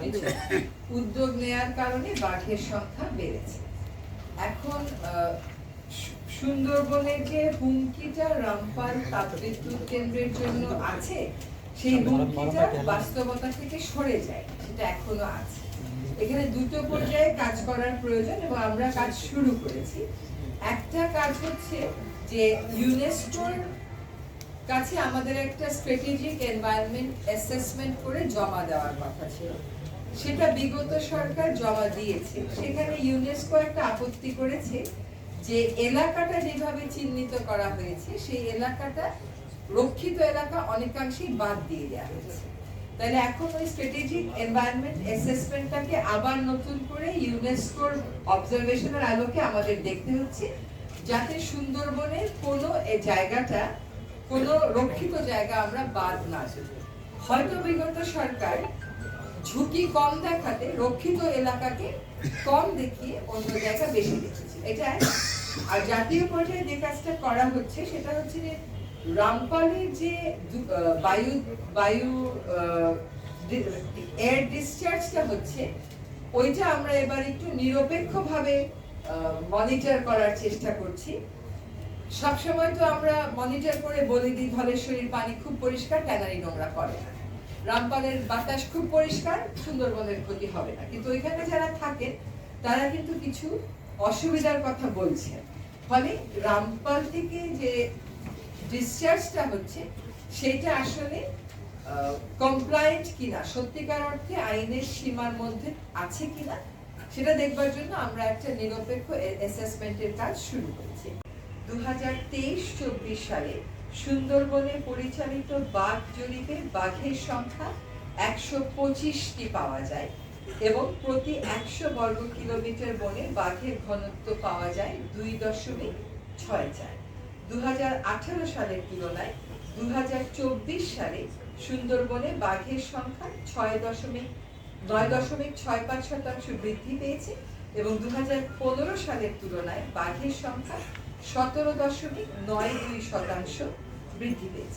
কিছু উদ্যোগ নেয়ার কারণে বাঘের সংখ্যা বেড়েছে। এখন আহ, সু- সুন্দরবনের যে হুমকিটা রামপাল তাপবিদ্যুৎ কেন্দ্রের জন্য আছে সেই হুমকিটা বাস্তবতা থেকে সরে যায় সেটা এখনও আছে। এখানে দুটো পর্যায়ে কাজ করার প্রয়োজন এবং আমরা কাজ শুরু করেছি। একটা কাজ হচ্ছে যে ইউনেস্কোর কাছে আমাদের একটা স্ট্র্যাটেজিক এনভায়রনমেন্ট অ্যাসেসমেন্ট করে জমা দেওয়ার কথা ছিল। সেটা বিগত সরকার জমা দিয়েছে। সেখানে ইউনেস্কো একটা আপত্তি করেছে যে এলাকাটা যেভাবে চিহ্নিত করা হয়েছে, সেই এলাকাটা রক্ষিত এলাকা অনেকাংশেই বাদ দিয়ে দেওয়া হয়েছে। তাহলে এখন ওই স্ট্র্যাটেজিক এনভায়রনমেন্ট অ্যাসেসমেন্টটাকে আবার নতুন করে ইউনেস্কোর অবজারভেশনের আলোকে আমাদের দেখতে হচ্ছে, যাতে সুন্দরবনের কোনো জায়গাটা কোনো রক্ষিত জায়গা আমরা বাদ না। হয়তো বিগত সরকার ঝুঁকি কম দেখাতে রক্ষিত এলাকাকে কম দেখিয়ে অন্য জায়গা বেশি দেখেছে। এটা আর জাতীয় পর্যায়ে যে কাজটা করা হচ্ছে, সেটা হচ্ছে যে রামপালের যে বায়ু বায়ু এয়ার ডিসচার্জটা হচ্ছে, ওইটা আমরা এবার একটু নিরপেক্ষভাবে মনিটর করার চেষ্টা করছি। সবসময় তো আমরা মনিটর করে বলে দিই ধলেশ্বরীর পানি খুব পরিষ্কার, ট্যানারি নোংরা করে না। রামপালের বাতাস খুব পরিষ্কার, সুন্দরবনের ক্ষতি হবে না। কিন্তু ওইখানে যারা থাকেন, তারা কিন্তু কিছু অসুবিধার কথা বলছেন। ফলে রামপাল থেকে যে ডিসচার্জটা হচ্ছে, সেটা আসলে কমপ্লায়েন্ট কিনা, সত্যিকার অর্থে আইনের সীমার মধ্যে আছে কিনা, সেটা দেখবার জন্য আমরা একটা নিরপেক্ষ অ্যাসেসমেন্টের কাজ শুরু করেছি। দু হাজার তেইশ চব্বিশ সালে সুন্দরবনে পরিচালিত বাঘ জরিপে বাঘের সংখ্যা একশো পঁচিশটি পাওয়া যায় এবং প্রতি একশো বর্গ কিলোমিটার বনে বাঘের ঘনত্ব পাওয়া যায় দুই দশমিক ছয় চার। দু সালের তুলনায় দু হাজার চব্বিশ সালে সুন্দরবনে বাঘের সংখ্যা ছয় দশমিক, নয় দশমিক ছয় পাঁচ শতাংশ বৃদ্ধি পেয়েছে এবং দু হাজার পনেরো সালের তুলনায় বাঘের সংখ্যা সতেরো দশমিক নয় দুই শতাংশ বৃদ্ধি পেয়েছে।